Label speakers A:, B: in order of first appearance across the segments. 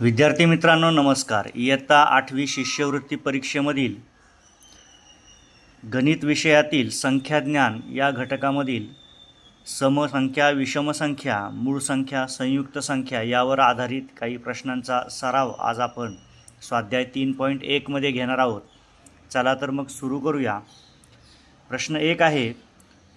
A: विद्यार्थी मित्रांनो नमस्कार. इयत्ता आठवी शिष्यवृत्ती परीक्षेमधील गणित विषयातील संख्याज्ञान या घटकामधील समसंख्या विषमसंख्या मूळ संख्या संयुक्त संख्या यावर आधारित काही प्रश्नांचा सराव आज आपण स्वाध्याय तीन पॉईंट एकमध्ये घेणार आहोत. चला तर मग सुरू करूया. प्रश्न एक आहे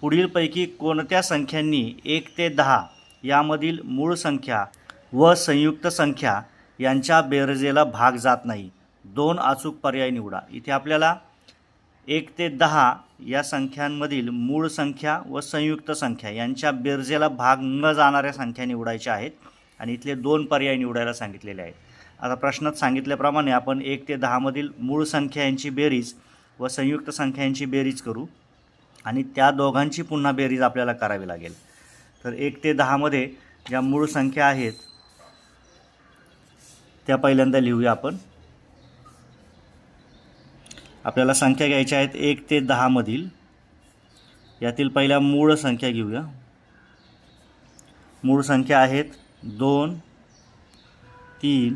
A: पुढीलपैकी कोणत्या संख्यांनी एक ते दहा यामधील मूळ संख्या व संयुक्त संख्या यांच्या बेरजेला भाग जात नाही. दोन अचूक पर्याय निवडा. इथे आपल्याला एक ते दहा या संख्यांमधील मूळ संख्या व संयुक्त संख्या यांच्या बेरजेला भाग न जाणाऱ्या संख्या निवडायच्या आहेत आणि इथले दोन पर्याय निवडायला सांगितलेले आहेत. आता प्रश्नात सांगितल्याप्रमाणे आपण एक ते दहामधील मूळ संख्या यांची बेरीज व संयुक्त संख्या यांची बेरीज करू आणि त्या दोघांची पुन्हा बेरीज आपल्याला करावी लागेल. तर एक ते दहामध्ये ज्या मूळ संख्या आहेत त्या पहिल्यांदा लिहूया आपण. आपल्याला संख्या घ्यायच्या आहेत एक ते दहामधील यातील पहिल्या मूळ संख्या घेऊया. मूळ संख्या आहेत दोन तीन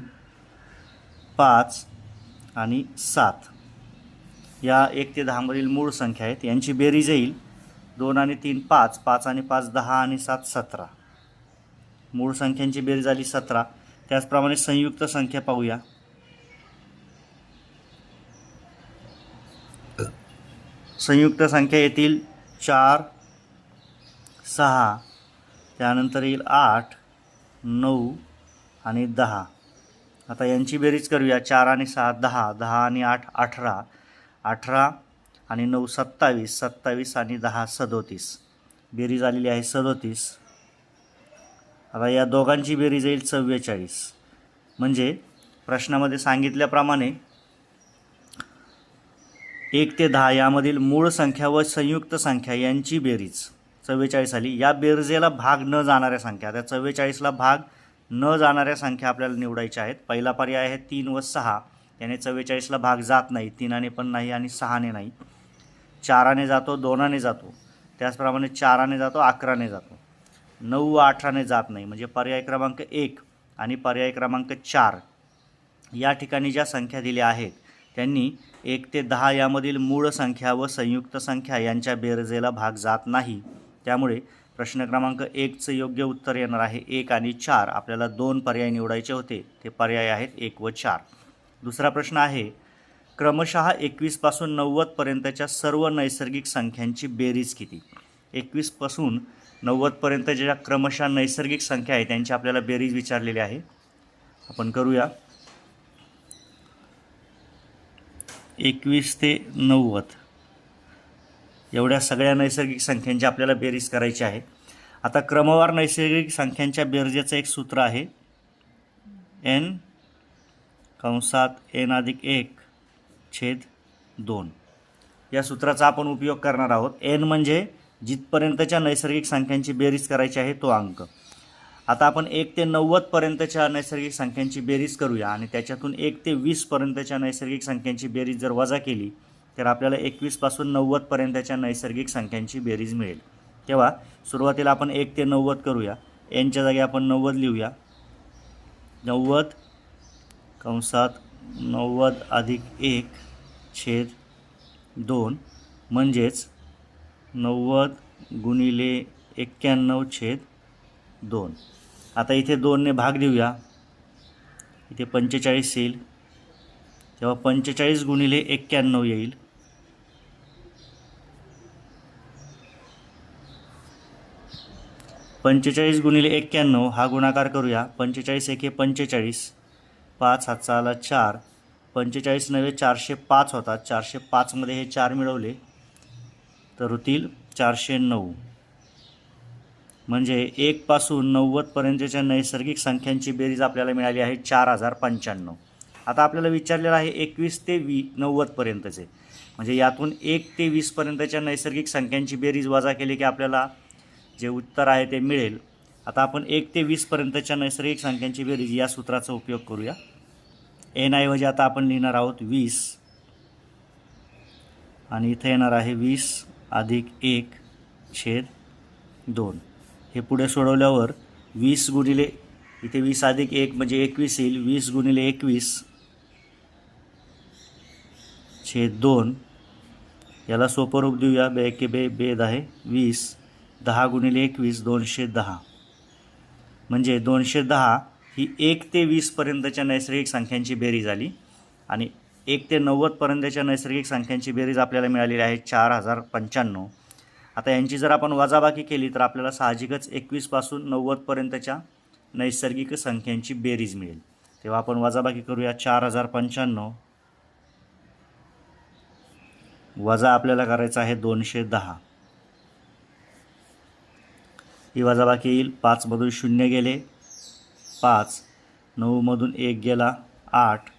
A: पाच आणि सात. या एक ते दहामधील मूळ संख्या आहेत. यांची बेरीज येईल. दोन आणि तीन पाच पाच आणि पाच दहा आणि सात सतरा. मूळ संख्यांची बेरीज झाली सतरा. त्याचप्रमाणे संयुक्त संख्या पाहूया. संयुक्त संख्या येतील चार सहा त्यानंतर येईल आठ नऊ आणि दहा. आता यांची बेरीज करूया. चार आणि सहा दहा दहा आणि आठ अठरा. अठरा आणि नऊ सत्तावीस. सत्तावीस आणि दहा सदोतीस. बेरीज आलेली आहे सदोतीस. आता या दोघांची बेरीज येईल चव्वेचाळीस. म्हणजे प्रश्नामध्ये सांगितल्याप्रमाणे एक ते दहा यामधील मूळ संख्या व संयुक्त संख्या यांची बेरीज. चव्वेचाळीस आली. या बेरजेला भाग न जाणाऱ्या संख्या. त्या चव्वेचाळीसला भाग न जाणाऱ्या संख्या आपल्याला निवडायच्या आहेत. पहिला पर्याय आहे तीन व सहा. याने चव्वेचाळीसला भाग जात नाही. तीनाने पण नाही आणि सहाने नाही. चाराने जातो दोनाने जातो. त्याचप्रमाणे चाराने जातो अकराने जातो. नऊ व अठराने जात नाही. म्हणजे पर्याय क्रमांक एक आणि पर्याय क्रमांक चार या ठिकाणी ज्या संख्या दिल्या आहेत त्यांनी एक ते दहा यामधील मूळ संख्या व संयुक्त संख्या यांच्या बेरजेला भाग जात नाही. त्यामुळे प्रश्न क्रमांक एकचं योग्य उत्तर येणार आहे. एक आणि चार आपल्याला दोन पर्याय निवडायचे होते. ते पर्याय आहेत एक व चार. दुसरा प्रश्न आहे क्रमशः एकवीसपासून नव्वदपर्यंतच्या सर्व नैसर्गिक संख्यांची बेरीज किती? एकवीसपासून नव्वदपर्यंत ज्या क्रमशः नैसर्गिक संख्या आहे त्यांची आपल्याला बेरीज विचारलेली आहे. आपण करूया. एकवीस ते नव्वद. एवढ्या सगळ्या नैसर्गिक संख्यांची आपल्याला बेरीज करायची आहे. आता क्रमवार नैसर्गिक संख्यांच्या बेरजेचं एक सूत्र आहे. एन कंसात एन अधिक एक छेद दोन. या सूत्राचा आपण उपयोग करणार आहोत. एन म्हणजे जिथपर्यंतच्या नैसर्गिक संख्यांची बेरीज करायची आहे तो अंक. आता आपण एक ते नव्वदपर्यंतच्या नैसर्गिक संख्यांची बेरीज करूया आणि त्याच्यातून एक ते वीसपर्यंतच्या नैसर्गिक संख्यांची बेरीज जर वजा केली तर आपल्याला एकवीसपासून नव्वदपर्यंतच्या नैसर्गिक संख्यांची बेरीज मिळेल. तेव्हा सुरुवातीला आपण एक ते नव्वद करूया. एनच्या जागी आपण नव्वद लिहूया. नव्वद कंसात नव्वद अधिक एक छेद दोन म्हणजेच नव्वद गुणिले एक्क्याण्णव छेद दोन. आता इथे दोनने भाग देऊया. इथे पंचेचाळीस येईल. तेव्हा पंचेचाळीस गुणिले एक्क्याण्णव येईल. पंचेचाळीस गुणिले एक्क्याण्णव हा गुणाकार करूया. पंचेचाळीस एके पंचेचाळीस पाच हातचा आला चार. पंचेचाळीस नव्हे चारशे पाच होतात. चारशे पाचमध्ये हे चार मिळवले. तर होतील चारशे नऊ. म्हणजे एकपासून नव्वदपर्यंतच्या नैसर्गिक संख्यांची बेरीज आपल्याला मिळाली आहे चार हजार पंच्याण्णव. आता आपल्याला विचारलेलं आहे एकवीस ते वी नव्वदपर्यंतचे म्हणजे यातून एक ते वीसपर्यंतच्या नैसर्गिक संख्यांची बेरीज वजा केली की आपल्याला जे उत्तर आहे ते मिळेल. आता आपण एक ते वीसपर्यंतच्या नैसर्गिक संख्यांची बेरीज या सूत्राचा उपयोग करूया. एन आयवजी आता आपण लिहिणार आहोत वीस. आणि इथं येणार आहे वीस. अधिक एक छेद दोन. हे पुढे सोडवल्यावर वीस गुणिले इथे वीस अधिक एक म्हणजे एकवीस येईल. वीस गुणिले एकवीस छेद दोन. याला सोपं रूप देऊया. बे एके बे बेद आहे. वीस दहा गुणिले एकवीस दोनशे दहा. म्हणजे दोनशे दहा ही एक ते वीसपर्यंतच्या नैसर्गिक संख्यांची बेरीज आली. आणि एक ते नव्वदपर्यंतच्या नैसर्गिक संख्यांची बेरीज आपल्याला मिळालेली आहे चार हजार पंच्याण्णव. आता यांची जर आपण वजाबाकी केली तर आपल्याला साहजिकच एकवीसपासून नव्वदपर्यंतच्या नैसर्गिक संख्यांची बेरीज मिळेल. तेव्हा आपण वजाबाकी करूया चार हजार पंच्याण्णव. वजा आपल्याला करायचं आहे दोनशे दहा. ही वजाबाकी येईल. पाचमधून शून्य गेले. पाच. नऊमधून एक गेला. आठ.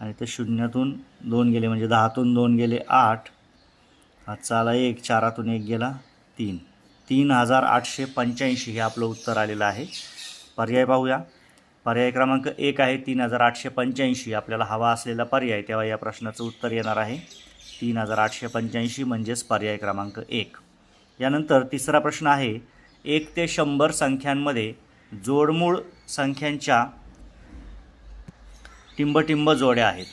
A: आणि ते शून्यातून दोन गेले म्हणजे दहातून दोन गेले आठ. आजचा आला एक चारातून एक गेला तीन. तीन हजार आठशे पंच्याऐंशी हे आपलं उत्तर आलेलं आहे. पर्याय पाहूया. पर्याय क्रमांक एक आहे तीन हजार आठशे पंच्याऐंशी. आपल्याला हवा असलेला पर्याय तेव्हा या प्रश्नाचं उत्तर येणार आहे. तीन हजार आठशे पंच्याऐंशी म्हणजेच पर्याय क्रमांक एक. यानंतर तिसरा प्रश्न आहे एक ते शंभर संख्यांमध्ये जोडमूळ संख्यांच्या टिंबटिंब जोड्या आहेत.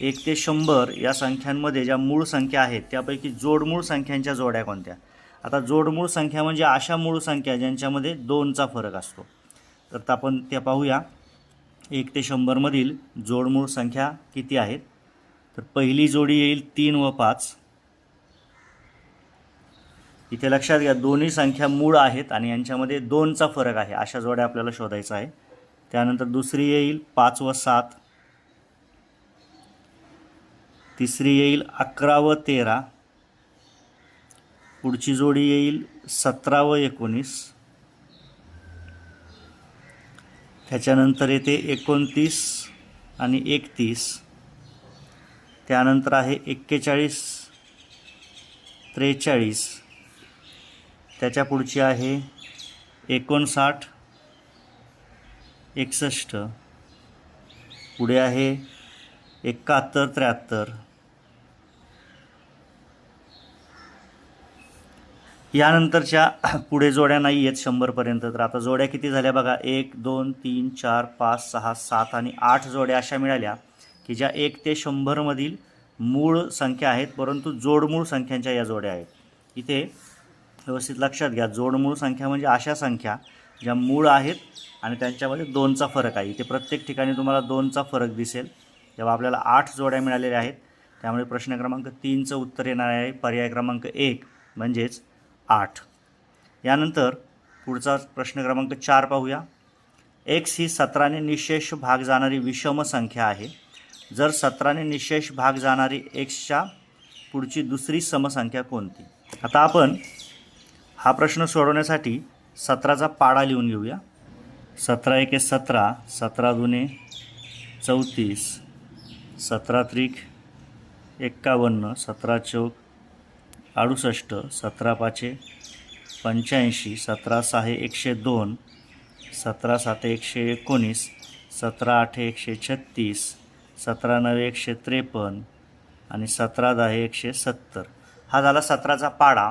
A: एक ते शंभर या संख्यांमध्ये ज्या मूळ संख्या आहेत त्यापैकी जोडमूळ संख्यांच्या जोड्या कोणत्या? आता जोडमूळ संख्या म्हणजे अशा मूळ संख्या ज्यांच्यामध्ये दोनचा फरक असतो. तर आपण त्या पाहूया. एक ते शंभरमधील जोडमूळ संख्या किती आहेत? तर पहिली जोडी येईल तीन व पाच. इथे लक्षात घ्या दोन्ही संख्या मूळ आहेत आणि यांच्यामध्ये दोनचा फरक आहे. अशा जोड्या आपल्याला शोधायचा आहे. त्यानंतर दुसरी येईल पाच व सात. तिसरी येईल अकरा व तेरा. पुढची जोडी येईल सतरा व एकोणीस. त्याच्यानंतर येते एकोणतीस आणि एकतीस. त्यानंतर आहे एक्केचाळीस त्रेचाळीस. त्याच्या पुढची आहे एकोणसाठ एकसष्ट. पुढे आहे एकाहत्तर त्र्याहत्तर. यानंतरच्या पुढे जोड्या नाही आहेत शंभरपर्यंत. तर आता जोड्या किती झाल्या बघा? एक दोन तीन चार पाच सहा सात आणि आठ जोड्या अशा मिळाल्या की ज्या एक ते शंभरमधील मूळ संख्या आहेत परंतु जोडमूळ संख्यांच्या या जोड्या आहेत. इथे व्यवस्थित लक्षात घ्या जोडमूळ संख्या म्हणजे अशा संख्या ज्या मूळ आहेत आणि त्यांच्यामध्ये दोनचा फरक आहे. इथे प्रत्येक ठिकाणी तुम्हाला दोनचा फरक दिसेल. तेव्हा आपल्याला आठ जोड्या मिळालेल्या आहेत त्यामुळे प्रश्न क्रमांक तीनचं उत्तर येणार आहे. पर्याय क्रमांक एक म्हणजेच आठ. यानंतर पुढचा प्रश्न क्रमांक चार पाहूया. एक्स ही सतराने निशेष भाग जाणारी विषम संख्या आहे. जर सतराने निशेष भाग जाणारी एक्सच्या पुढची दुसरी समसंख्या कोणती? आता आपण हा प्रश्न सोडवण्यासाठी सतराचा पाडा लिहून घेऊया. सतरा एके सतरा सतरा दुने चौतीस सतरा त्रिक एक्कावन्न सतरा चौक अडुसष्ट सतरा पाचे पंच्याऐंशी सतरा सहा एकशे दोन सतरा सात एकशे एकोणीस सतरा आठ एकशे छत्तीस सतरा नवे एकशे त्रेपन्न आणि सतरा दहा एकशे सत्तर. हा झाला सतराचा पाडा.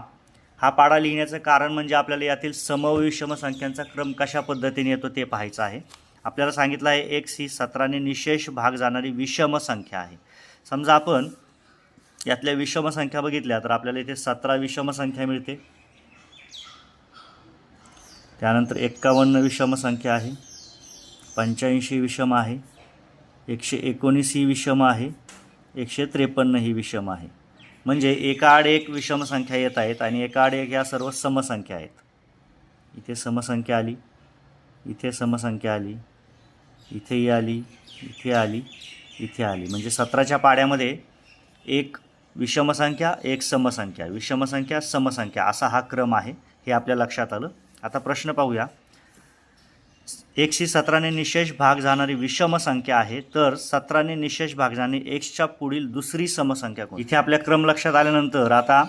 A: हा पाडा लिहिण्याचं कारण म्हणजे आपल्याला यातील समविषम संख्यांचा क्रम कशा पद्धतीने येतो ते पाहायचं आहे. आपल्याला सांगितलं आहे एक्स ही सतराने निशेष भाग जाणारी विषम संख्या आहे. समजा आपण यातल्या विषम संख्या बघितल्या तर आपल्याला इथे सतरा विषम संख्या मिळते. त्यानंतर एक्कावन्न विषम संख्या आहे. पंच्याऐंशी विषम आहे. एकशे एकोणीस ही विषम आहे. एकशे त्रेपन्न ही विषम आहे. म्हणजे एकाआड एक विषम संख्या येत आहेत आणि एकाआड एक या सर्व समसंख्या आहेत. इथे समसंख्या आली. इथे समसंख्या आली. इथेही आली. इथे आली. इथे आली. म्हणजे सतराच्या पाड्यामध्ये एक विषमसंख्या एक समसंख्या विषमसंख्या समसंख्या असा हा क्रम आहे हे आपल्या लक्षात आलं. आता प्रश्न पाहूया. एकशे सतराने निशेष भाग जाणारी विषम संख्या आहे तर सतराने निशेष भाग जाणारी एक्सच्या पुढील दुसरी समसंख्या कोण इथे आपल्या क्रम लक्षात आल्यानंतर आता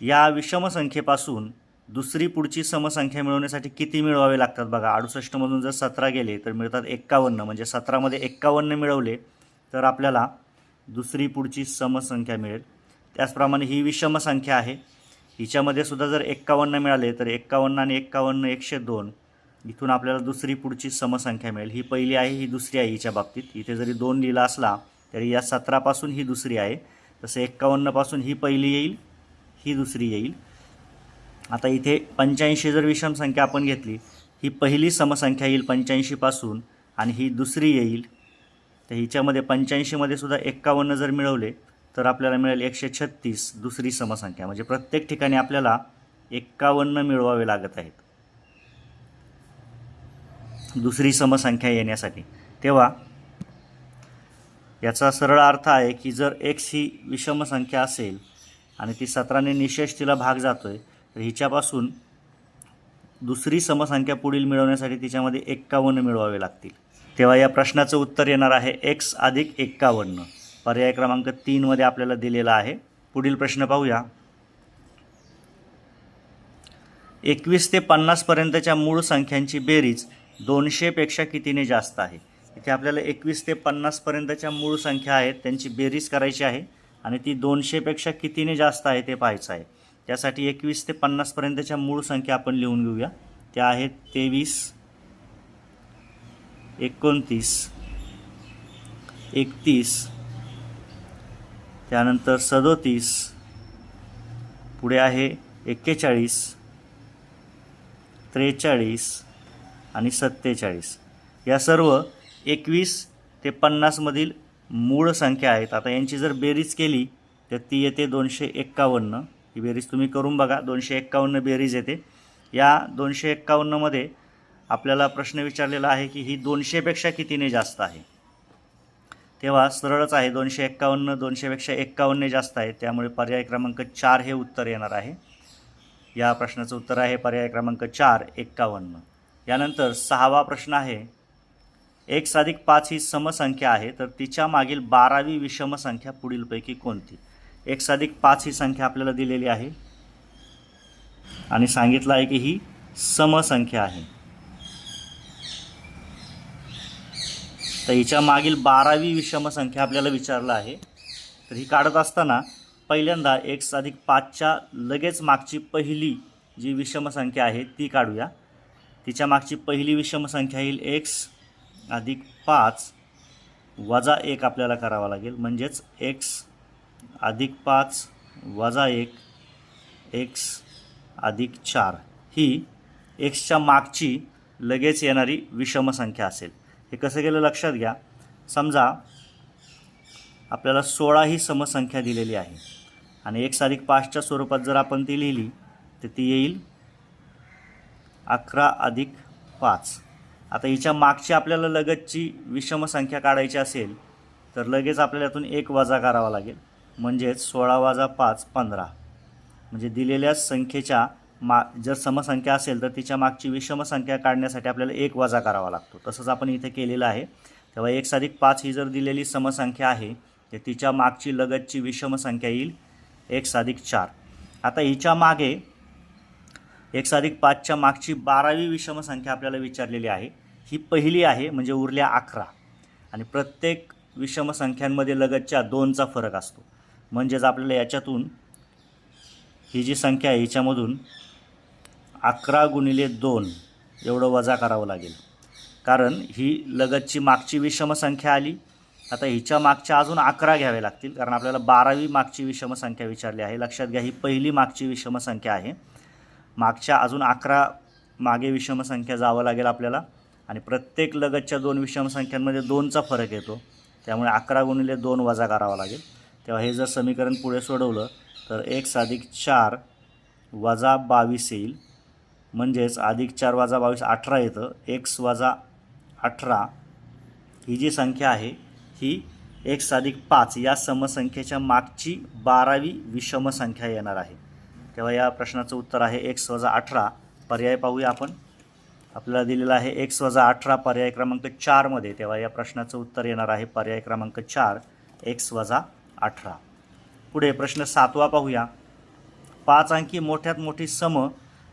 A: या विषम संख्येपासून दुसरी पुढची समसंख्या मिळवण्यासाठी किती मिळवावे लागतात बघा. अडुसष्टमधून जर सतरा गेले तर मिळतात एक्कावन्न. म्हणजे सतरामध्ये एक्कावन्न मिळवले तर आपल्याला दुसरी पुढची समसंख्या मिळेल. त्याचप्रमाणे ही विषम संख्या आहे. हिच्यामध्ये सुद्धा जर एक्कावन्न मिळाले तर एक्कावन्न आणि एक्कावन्न एकशे दोन इथून आपल्याला दुसरी पुढची समसंख्या मिळेल. ही पहिली आहे ही दुसरी आहे हिच्या बाबतीत. इथे जरी दोन लिहिला असला तरी या सतरापासून ही दुसरी आहे. तसं एक्कावन्नपासून ही पहिली येईल ही दुसरी येईल. आता इथे पंच्याऐंशी जर विषम संख्या आपण घेतली ही पहिली समसंख्या येईल पंच्याऐंशीपासून आणि ही दुसरी येईल तर हिच्यामध्ये पंच्याऐंशीमध्ये सुद्धा एक्कावन्न जर मिळवले तर आपल्याला मिळेल एकशे छत्तीस दुसरी समसंख्या. म्हणजे प्रत्येक ठिकाणी आपल्याला एक्कावन्न मिळवावे लागत आहेत. दुसरी समसंख्या येण्यासाठी. तेव्हा याचा सरळ अर्थ आहे की जर एक्स ही विषम संख्या असेल आणि ती सतराने निशेष तिला भाग जातो आहे तर हिच्यापासून दुसरी समसंख्या पुढील मिळवण्यासाठी तिच्यामध्ये एक्कावन्न मिळवावे लागतील. तेव्हा या प्रश्नाचं उत्तर येणार आहे एक्स अधिक एक्कावन्न. पर्याय क्रमांक तीनमध्ये आपल्याला दिलेला आहे. पुढील प्रश्न पाहूया. एकवीस ते पन्नासपर्यंतच्या मूळ संख्यांची बेरीज दोनशेपेक्षा कितीने जास्त आहे? इथे आपल्याला एकवीस ते पन्नासपर्यंतच्या मूळ संख्या आहेत त्यांची बेरीज करायची आहे आणि ती दोनशेपेक्षा कितीने जास्त आहे ते पाहायचं आहे. त्यासाठी एकवीस ते पन्नासपर्यंतच्या मूळ संख्या आपण लिहून घेऊया. त्या आहेत तेवीस एकोणतीस. एकतीस. त्यानंतर सदोतीस. पुढे आहे एक्केचाळीस. त्रेचाळीस आणि सत्तेचाळीस. या सर्व एकवीस ते पन्नासमधील मूळ संख्या आहेत. आता यांची जर बेरीज केली तर ती येते दोनशे एक्कावन्न. ही बेरीज तुम्ही करून बघा. दोनशे एक्कावन्न बेरीज येते. या दोनशे एक्कावन्नमध्ये आपल्याला प्रश्न विचारलेला आहे की ही दोनशेपेक्षा कितीने जास्त आहे? तेव्हा सरळच आहे दोनशे एक्कावन्न दोनशेपेक्षा एक्कावन्नने जास्त आहे. त्यामुळे पर्याय क्रमांक चार हे उत्तर येणार आहे. या प्रश्नाचं उत्तर आहे पर्याय क्रमांक चार एक्कावन्न. यानंतर सहावा प्रश्न आहे. एक साधिक पाच ही समसंख्या आहे तर तिच्या मागील बारावी विषम संख्या पुढीलपैकी कोणती? एक साधिक पाच ही संख्या आपल्याला दिलेली आहे. आणि सांगितलं आहे की ही समसंख्या आहे. तर हिच्या मागील बारावी विषमसंख्या आपल्याला विचारलं आहे. तर ही काढत असताना पहिल्यांदा एक्स अधिक पाचच्या लगेच मागची पहिली जी विषमसंख्या आहे ती काढूया. तिच्या मागची पहिली विषमसंख्या येईल एक्स अधिक पाच वजा एक आपल्याला करावा लागेल. म्हणजेच एक्स अधिक पाच वजा एक एक्स अधिक चार ही एक्सच्या मागची लगेच येणारी विषमसंख्या असेल. हे कसं केलं लक्षात घ्या. समजा आपल्याला सोळा ही समसंख्या दिलेली आहे. आणि एक साधिक पाचच्या स्वरूपात जर आपण ती लिहिली तर ती येईल अकरा अधिक पाच. आता हिच्या मागची आपल्याला लगतची विषम संख्या काढायची असेल तर लगेच आपल्याला यातून एक वजा करावा लागेल. म्हणजेच सोळा वाजा पाच पंधरा. म्हणजे दिलेल्या संख्येच्या मा जर समसंख्या असेल तर तिच्या मागची विषम संख्या काढण्यासाठी आपल्याला एक वजा करावा लागतो. तसंच आपण इथे केलेलं आहे. तेव्हा एक साधिक पाच ही जर दिलेली समसंख्या आहे तर तिच्या मागची लगतची विषम संख्या येईल एक साधिक चार. आता हिच्या मागे एक साधिक पाचच्या मागची बारावी विषम संख्या आपल्याला विचारलेली आहे. ही पहिली आहे म्हणजे उरल्या अकरा. आणि प्रत्येक विषम संख्यांमध्ये लगतच्या दोनचा फरक असतो. म्हणजेच आपल्याला याच्यातून ही जी संख्या आहे हिच्यामधून अकरा गुणिले दोन एवढं वजा करावं लागेल. कारण ही लगतची मागची विषमसंख्या आली. आता हिच्या मागच्या अजून अकरा घ्यावे लागतील कारण आपल्याला बारावी मागची विषमसंख्या विचारली आहे. लक्षात घ्या ही पहिली मागची विषमसंख्या आहे. मागच्या अजून अकरा मागे विषमसंख्या जावं लागेल आपल्याला. आणि प्रत्येक लगतच्या दोन विषमसंख्यांमध्ये दोनचा फरक येतो. त्यामुळे अकरा गुणिले दोन वजा करावा लागेल. तेव्हा हे जर समीकरण पुढे सोडवलं तर एक साधिक चार वजा बावीस येईल. म्हणजेच अधिक चार वजा बावीस अठरा येतं. एक्स वजा अठरा ही जी संख्या आहे ही एक अधिक पाच या समसंख्येच्या मागची बारावी विषम संख्या येणार आहे. तेव्हा या प्रश्नाचं उत्तर आहे एक्स वजा अठरा. पर्याय पाहूया आपण. आपल्याला दिलेला आहे एक्स वजा अठरा पर्याय क्रमांक चारमध्ये तेव्हा या प्रश्नाचं उत्तर येणार आहे पर्याय क्रमांक चार एक्स वजा अठरा. पुढे प्रश्न सातवा पाहूया. पाच अंकी मोठ्यात मोठी सम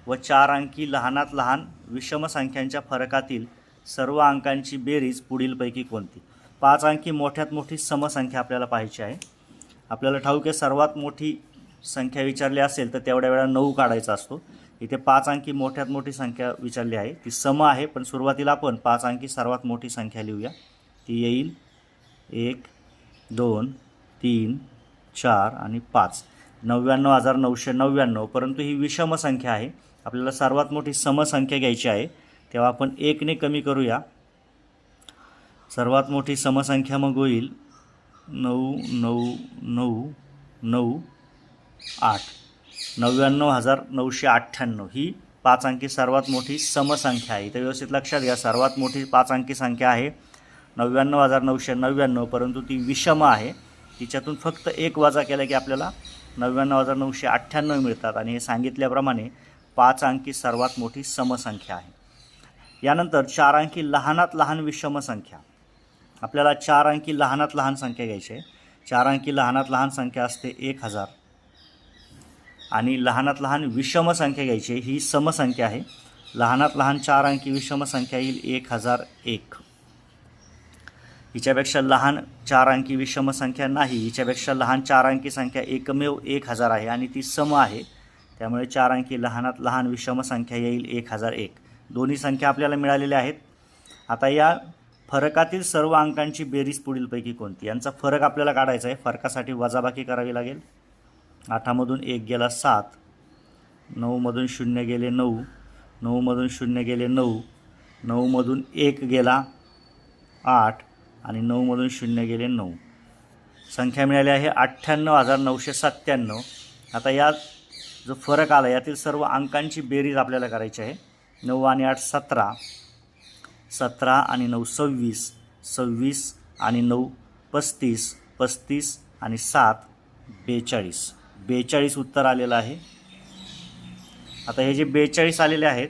A: व चार अंकी लहानात लहान विषम संख्यांच्या फरकातील सर्व अंकांची बेरीज पुढीलपैकी कोणती? पाच अंकी मोठ्यात मोठी समसंख्या आपल्याला पाहायची आहे. आपल्याला ठाऊक आहे सर्वात मोठी संख्या विचारली असेल तर तेवढ्या वेळा नऊ काढायचा असतो. इथे पाच अंकी मोठ्यात मोठी संख्या विचारली आहे. ती सम आहे पण सुरुवातीला आपण पाच अंकी सर्वात मोठी संख्या लिहूया. ती येईल एक दोन तीन चार आणि पाच. नव्याण्णव हजार नऊशे नव्याण्णव परंतु ही विषम संख्या आहे. आपल्याला सर्वात मोठी समसंख्या घ्यायची आहे तेव्हा आपण एकने कमी करूया. सर्वात मोठी समसंख्या मग होईल नऊ नऊ नऊ नऊ आठ. नव्याण्णव हजार नऊशे अठ्ठ्याण्णव ही पाच अंकी सर्वात मोठी समसंख्या आहे. इथं व्यवस्थित लक्षात घ्या सर्वात मोठी पाच अंकी संख्या आहे. नव्याण्णव हजार नऊशे नव्याण्णव परंतु ती विषम आहे. तिच्यातून फक्त एक वजा केला की आपल्याला नव्याण्णव हजार नऊशे अठ्ठ्याण्णव मिळतात. आणि हे सांगितल्याप्रमाणे पाच अंकी सर्वात मोठी समसंख्या आहे. यानंतर चार अंकी लहानात लहान विषम संख्या आपल्याला चार अंकी लहानात लहान संख्या घ्यायची आहे. चार अंकी लहानात लहान संख्या असते एक हजार. आणि लहानात लहान विषम संख्या घ्यायची आहे. ही समसंख्या आहे. लहानात लहान चार अंकी विषम संख्या येईल एक हजार एक. हिच्यापेक्षा लहान चार अंकी विषम संख्या नाही हिच्यापेक्षा लहान चार अंकी संख्या एकमेव एक हजार आहे आणि ती सम आहे. त्यामुळे चार अंकी लहानात लहान विषम संख्या येईल एक हजार एक. दोन्ही संख्या आपल्याला मिळालेल्या आहेत. आता या फरकातील सर्व अंकांची बेरीज पुढीलपैकी कोणती? यांचा फरक आपल्याला काढायचा आहे. फरकासाठी वजाबाकी करावी लागेल. आठामधून एक गेला सात. नऊमधून शून्य गेले नऊ. नऊमधून शून्य गेले नऊ. नऊमधून एक गेला आठ आणि नऊमधून शून्य गेले नऊ. संख्या मिळाली आहे अठ्ठ्याण्णव हजार नऊशे सत्त्याण्णव. आता या जो फरक आला यातील सर्व अंकांची बेरीज आपल्याला करायची आहे. नऊ आणि आठ सतरा. सतरा आणि नऊ सव्वीस. सव्वीस आणि नऊ पस्तीस. पस्तीस आणि सात बेचाळीस. बेचाळीस उत्तर आलेलं आहे. आता हे जे बेचाळीस आलेले आहेत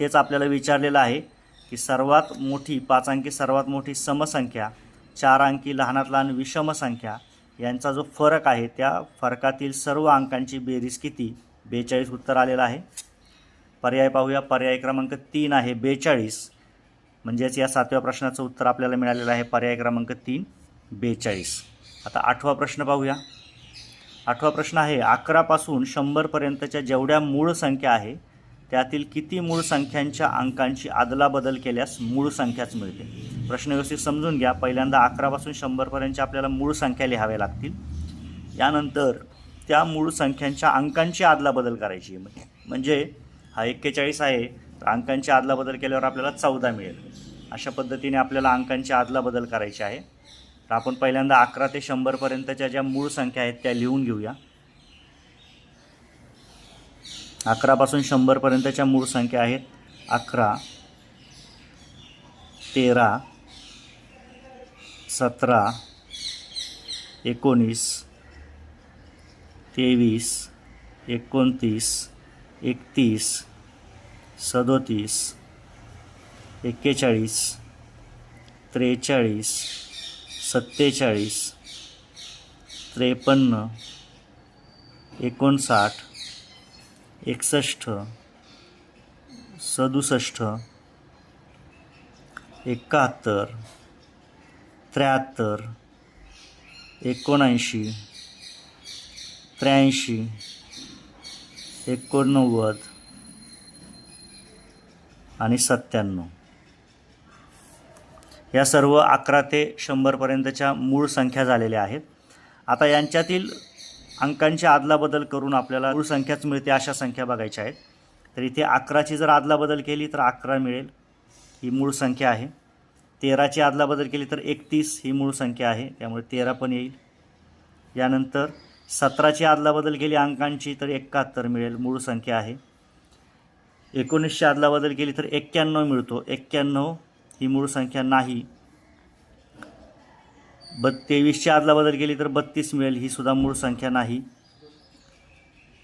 A: तेच आपल्याला विचारलेलं आहे की सर्वात मोठी पाच अंकी सर्वात मोठी समसंख्या चार अंकी लहानात लहान विषम संख्या यांचा जो फरक आहे त्या फरकातील सर्व अंकांची बेरीज किती बेचाळीस उत्तर आलेलं आहे. पर्याय पाहूया. पर्याय क्रमांक तीन आहे बेचाळीस. म्हणजेच या सातव्या प्रश्नाचं उत्तर आपल्याला मिळालेलं आहे पर्याय क्रमांक तीन बेचाळीस. आता आठवा प्रश्न पाहूया. आठवा प्रश्न आहे अकरापासून शंभरपर्यंतच्या जेवढ्या मूळ संख्या आहे त्यातील किती मूळ संख्यांच्या अंकांची अदलाबदल केल्यास मूळ संख्याच मिळते? प्रश्न व्यवस्थित समजून घ्या. पहिल्यांदा अकरापासून शंभरपर्यंतच्या आपल्याला मूळ संख्या लिहाव्या लागतील. यानंतर त्या मूळ संख्यांच्या अंकांची अदलाबदल करायची. म्हणजे हा एक्केचाळीस आहे तर अंकांची अदलाबदल केल्यावर आपल्याला चौदा मिळेल. अशा पद्धतीने आपल्याला अंकांची अदलाबदल करायची आहे. तर आपण पहिल्यांदा अकरा ते शंभरपर्यंतच्या ज्या मूळ संख्या आहेत त्या लिहून घेऊया. अकरापासून शंभरपर्यंतच्या मूळ संख्या आहेत. अकरा तेरा सतरा एकोणीस तेवीस एकोणतीस एकतीस सदोतीस एक्केचाळीस त्रेचाळीस सत्तेचाळीस त्रेपन्न एकोणसाठ एकसष्ट सदुसष्ट एकाहत्तर त्र्याहत्तर एकोणऐंशी त्र्याऐंशी एकोणनव्वद आणि सत्त्याण्णव. या सर्व अकरा ते शंभरपर्यंतच्या मूळ संख्या झालेल्या आहेत. आता यांच्यातील अंकांची आदलाबदल करून आपल्याला मूळ संख्याच मिळते अशा संख्या बघायच्या आहेत. तर इथे अकराची जर आदलाबदल केली तर अकरा मिळेल ही मूळ संख्या आहे. तेराची आदलाबदल केली तर एकतीस ही मूळ संख्या आहे. त्यामुळे तेरा पण येईल. यानंतर सतराची आदलाबदल केली अंकांची तर एकाहत्तर मिळेल मूळ संख्या आहे. एकोणीसची आदलाबदल केली तर एक्क्याण्णव मिळतो. एक्क्याण्णव ही मूळ संख्या नाही. ब तेवीसची अदलाबदल केली तर बत्तीस मिळेल ही सुद्धा मूळ संख्या नाही.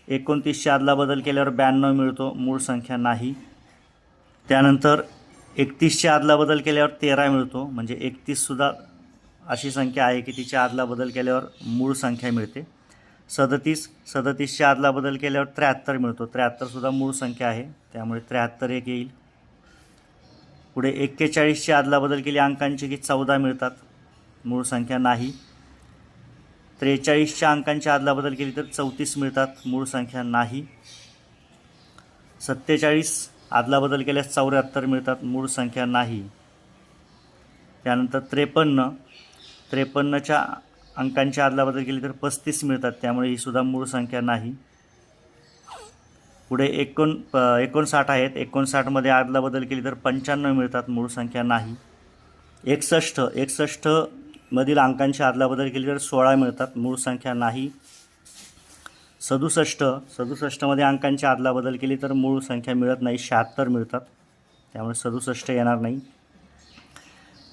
A: एकोणतीसची अदलाबदल केल्यावर ब्याण्णव मिळतो मूळ संख्या नाही. त्यानंतर एकतीसची अदलाबदल केल्यावर तेरा मिळतो म्हणजे एकतीससुद्धा अशी संख्या आहे की तिच्या आदला बदल केल्यावर मूळ संख्या मिळते. सदतीस सदतीसच्या आदला बदल केल्यावर त्र्याहत्तर मिळतो त्र्याहत्तरसुद्धा मूळ संख्या आहे त्यामुळे त्र्याहत्तर एक येईल. पुढे एक्केचाळीसची अदलाबदल केली अंकांची की चौदा मिळतात. मूळ संख्या नाही. त्रेचाळीसच्या अंकांची आदलाबदल केली तर चौतीस मिळतात मूळ संख्या नाही. सत्तेचाळीस आदलाबदल केल्यास चौऱ्याहत्तर मिळतात मूळ संख्या नाही. त्यानंतर त्रेपन्न त्रेपन्नच्या अंकांची आदलाबदल केली तर पस्तीस मिळतात त्यामुळे ही सुद्धा मूळ संख्या नाही. पुढे एकोण प एकोणसाठ आहेत एकोणसाठमध्ये आदलाबदल केली तर पंच्याण्णव मिळतात मूळ संख्या नाही. एकसष्ट एकसष्ट मधील अंकांची आदलाबदल केली तर सोळा मिळतात. मूळ संख्या नाही. सदुसष्ट. सदुसष्टमध्ये अंकांची आदलाबदल केली तर मूळ संख्या मिळत नाही. शहात्तर मिळतात. त्यामुळे सदुसष्ट येणार नाही.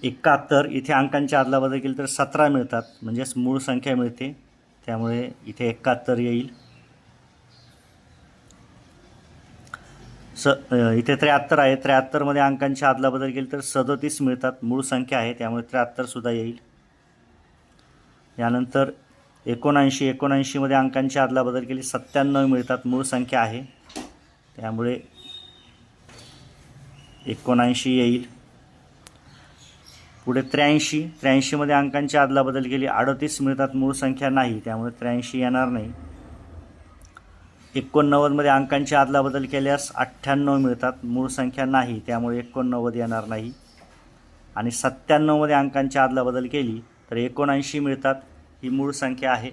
A: एकाहत्तर. इथे अंकांची आदलाबदल केली तर सतरा मिळतात. म्हणजेच मूळ संख्या मिळते. त्यामुळे इथे एकाहत्तर येईल. स इथे त्र्याहत्तर आहे. त्र्याहत्तरमध्ये अंकांची आदलाबदल केली तर सदोतीस मिळतात. मूळ संख्या आहे. त्यामुळे त्र्याहत्तरसुद्धा येईल. यानंतर एकोणऐंशी एकोणऐंशीमध्ये अंकांची आदलाबदल केली. सत्त्याण्णव मिळतात मूळ संख्या आहे. त्यामुळे एकोणऐंशी येईल. पुढे त्र्याऐंशी त्र्याऐंशीमध्ये अंकांची आदलाबदल केली. अडतीस मिळतात मूळ संख्या नाही. त्यामुळे त्र्याऐंशी येणार नाही. एकोणनव्वदमध्ये अंकांची आदलाबदल केल्यास अठ्ठ्याण्णव मिळतात मूळ संख्या नाही. त्यामुळे एकोणनव्वद येणार नाही. आणि सत्त्याण्णवमध्ये अंकांची आदलाबदल केली तर एकोणऐंशी मिळतात ही मूळ संख्या आहे.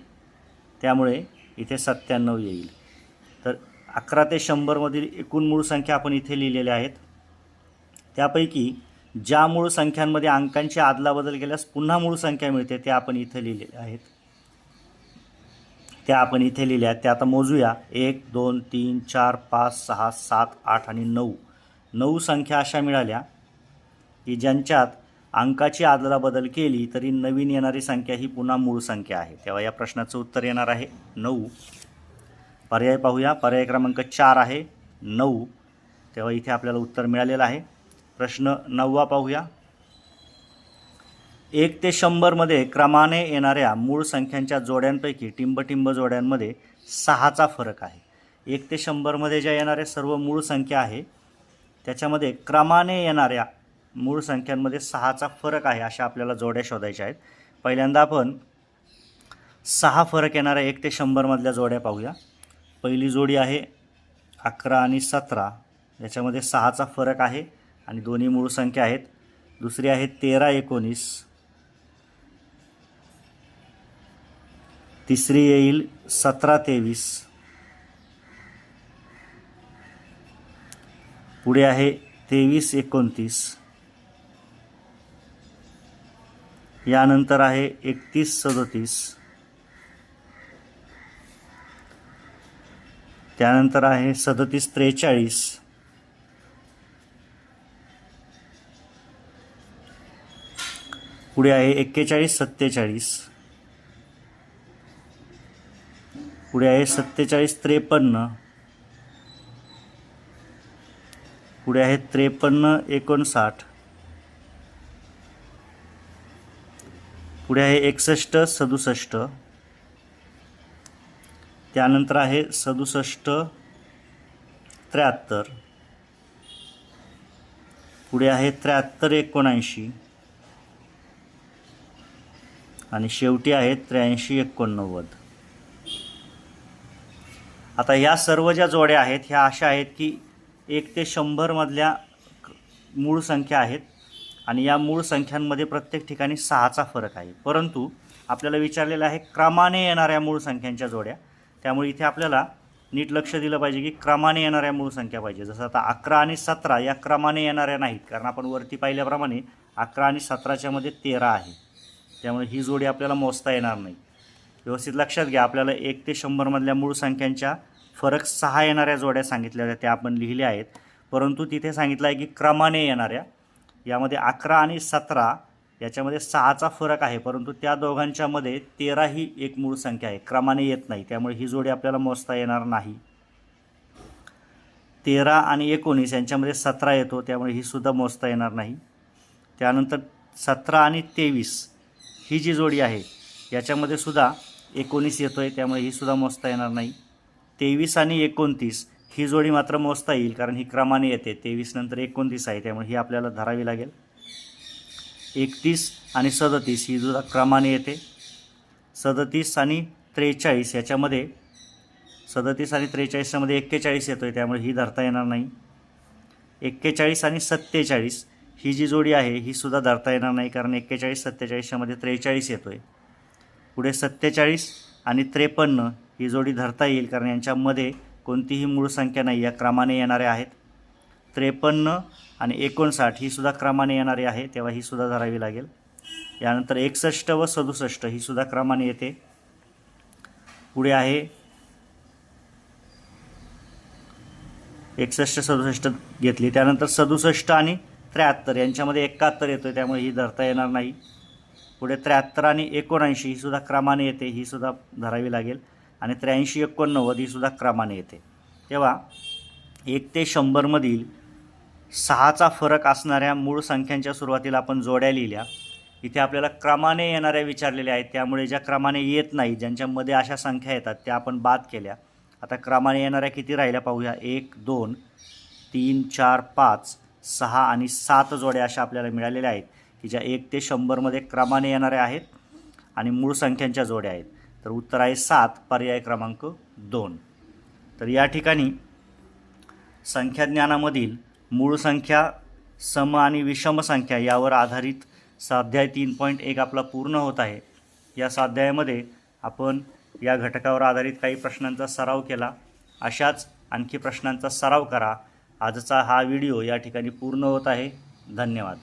A: त्यामुळे इथे सत्त्याण्णव येईल. तर अकरा ते शंभरमधील एकूण मूळ संख्या आपण इथे लिहिलेल्या आहेत. त्यापैकी ज्या मूळ संख्यांमध्ये अंकांची आदलाबदल केल्यास पुन्हा मूळ संख्या मिळते त्या आपण इथे लिहिलेल्या आहेत. त्या आपण इथे लिहिल्या आहेत. त्या आता मोजूया. एक दोन तीन चार पाच सहा सात आठ आणि नऊ. नऊ संख्या अशा मिळाल्या की ज्यांच्यात अंकाची आदलाबदल केली तरी नवीन येणारी संख्या ही पुन्हा मूळ संख्या आहे. तेव्हा या प्रश्नाचं उत्तर येणार आहे नऊ. पर्याय पाहूया. पर्याय क्रमांक चार आहे नऊ. तेव्हा इथे आपल्याला उत्तर मिळालेलं आहे. प्रश्न नववा पाहूया. एक ते शंभरमध्ये क्रमाने येणाऱ्या मूळ संख्यांच्या जोड्यांपैकी टिंबटिंब जोड्यांमध्ये सहाचा फरक आहे. एक ते शंभरमध्ये ज्या येणाऱ्या सर्व मूळ संख्या आहे त्याच्यामध्ये क्रमाने येणाऱ्या मूळ संख्यांमध्ये सहाचा फरक आहे अशा आपल्याला जोड्या शोधायच्या आहेत. पहिल्यांदा आपण सहा फरक येणाऱ्या एक ते शंभरमधल्या जोड्या पाहूया. पहिली जोडी आहे अकरा आणि सतरा. याच्यामध्ये सहाचा फरक आहे आणि दोन्ही मूळ संख्या आहेत. दुसरी आहे तेरा एकोणीस. तिसरी येईल सतरा तेवीस. पुढे आहे तेवीस एकोणतीस. यानंतर आहे एकतीस सदोतीस. त्यानंतर आहे सदतीस त्रेचाळीस. पुढे आहे एक्केचाळीस सत्तेचाळीस. पुढे आहे सत्तेचाळीस त्रेपन्न. पुढे आहे त्रेपन्न एकोणसाठ. पुढे आहे एकसष्ट सदुसष्ट. त्यानंतर आहे सदुसष्ट त्र्याहत्तर. पुढे आहे त्र्याहत्तर एकोणऐंशी. आणि शेवटी आहे त्र्याऐंशी एकोणनव्वद. आता ह्या सर्व ज्या जोड्या आहेत ह्या अशा आहेत की एक ते शंभरमधल्या मूळ संख्या आहेत. आणि या मूळ संख्यांमध्ये प्रत्येक ठिकाणी सहाचा फरक आहे. परंतु आपल्याला विचारलेलं आहे क्रमाने येणाऱ्या मूळ संख्यांच्या जोड्या. त्यामुळे इथे आपल्याला नीट लक्ष दिलं पाहिजे की क्रमाने येणाऱ्या मूळ संख्या पाहिजे. जसं आता अकरा आणि सतरा या क्रमाने येणाऱ्या नाहीत कारण आपण वरती पाहिल्याप्रमाणे अकरा आणि सतराच्या मध्ये तेरा आहे. त्यामुळे ही जोडी आपल्याला मोजता येणार नाही. व्यवस्थित लक्षात घ्या आपल्याला एक ते शंभरमधल्या मूळ संख्यांच्या फरक सहा येणाऱ्या जोड्या सांगितल्या होत्या त्या आपण लिहिल्या आहेत. परंतु तिथे सांगितलं आहे की क्रमाने येणाऱ्या. यामध्ये अकरा आणि सतरा याच्यामध्ये सहाचा फरक आहे परंतु त्या दोघांच्यामध्ये तेरा ही एक मूळ संख्या आहे. क्रमाने येत नाही त्यामुळे ही जोडी आपल्याला मोजता येणार नाही. तेरा आणि एकोणीस यांच्यामध्ये सतरा येतो त्यामुळे ही सुद्धा मोजता येणार नाही. त्यानंतर सतरा आणि तेवीस ही जी जोडी आहे याच्यामध्ये सुद्धा एकोणीस येतो आहे त्यामुळे ही सुद्धा मोजता येणार नाही. तेवीस आणि एकोणतीस ही जोडी मात्र मोजता येईल कारण ही क्रमाने येते. तेवीस नंतर एकोणतीस आहे त्यामुळे ही आपल्याला धरावी लागेल. एकतीस आणि सदतीस ही सुद्धा क्रमाने येते. सदतीस आणि त्रेचाळीस याच्यामध्ये सदतीस आणि त्रेचाळीसच्यामध्ये एक्केचाळीस येतो आहे त्यामुळे ही धरता येणार नाही. एक्केचाळीस आणि सत्तेचाळीस ही जी जोडी आहे ही सुद्धा धरता येणार नाही कारण एक्केचाळीस सत्तेचाळीसच्यामध्ये त्रेचाळीस येतो आहे पुढे सत्तेचाळीस आणि त्रेपन्न ही जोडी धरता येईल कारण यांच्यामध्ये कोणतीही मूळ संख्या नाही या क्रमाने येणाऱ्या आहेत. त्रेपन्न आणि एकोणसाठ ही सुद्धा क्रमाने येणारी आहे तेव्हा ही सुद्धा धरावी लागेल. यानंतर एकसष्ट व सदुसष्ट ही सुद्धा क्रमाने येते. पुढे आहे एकसष्ट सदुसष्ट घेतली. त्यानंतर सदुसष्ट आणि त्र्याहत्तर यांच्यामध्ये एकाहत्तर येतो आहे त्यामुळे ही धरता येणार नाही. पुढे त्र्याहत्तर आणि एकोणऐंशी ही सुद्धा क्रमाने येते ही सुद्धा धरावी लागेल. आणि त्र्याऐंशी एकोणनव्वद ही सुद्धा क्रमाने येते. तेव्हा एक ते शंभरमधील सहाचा फरक असणाऱ्या मूळ संख्यांच्या सुरुवातीला आपण जोड्या लिहिल्या. इथे आपल्याला क्रमाने येणाऱ्या विचारलेल्या आहेत. त्यामुळे ज्या क्रमाने येत नाही ज्यांच्यामध्ये अशा संख्या येतात त्या आपण बाद केल्या. आता क्रमाने येणाऱ्या किती राहिल्या पाहूया. एक दोन तीन चार पाच सहा आणि सात जोड्या अशा आपल्याला मिळालेल्या आहेत की ज्या एक ते शंभरमध्ये क्रमाने येणाऱ्या आहेत आणि मूळ संख्यांच्या जोड्या आहेत. तर उत्तर आहे सात पर्याय क्रमांक दोन. तर या ठिकाणी संख्याज्ञानामधील मूळ संख्या सम आणि विषम संख्या यावर आधारित स्वाध्याय तीन पॉईंट एक आपला पूर्ण होत आहे. या स्वाध्यायामध्ये आपण या घटकावर आधारित काही प्रश्नांचा सराव केला. अशाच आणखी प्रश्नांचा सराव करा. आजचा हा व्हिडिओ या ठिकाणी पूर्ण होत आहे. धन्यवाद.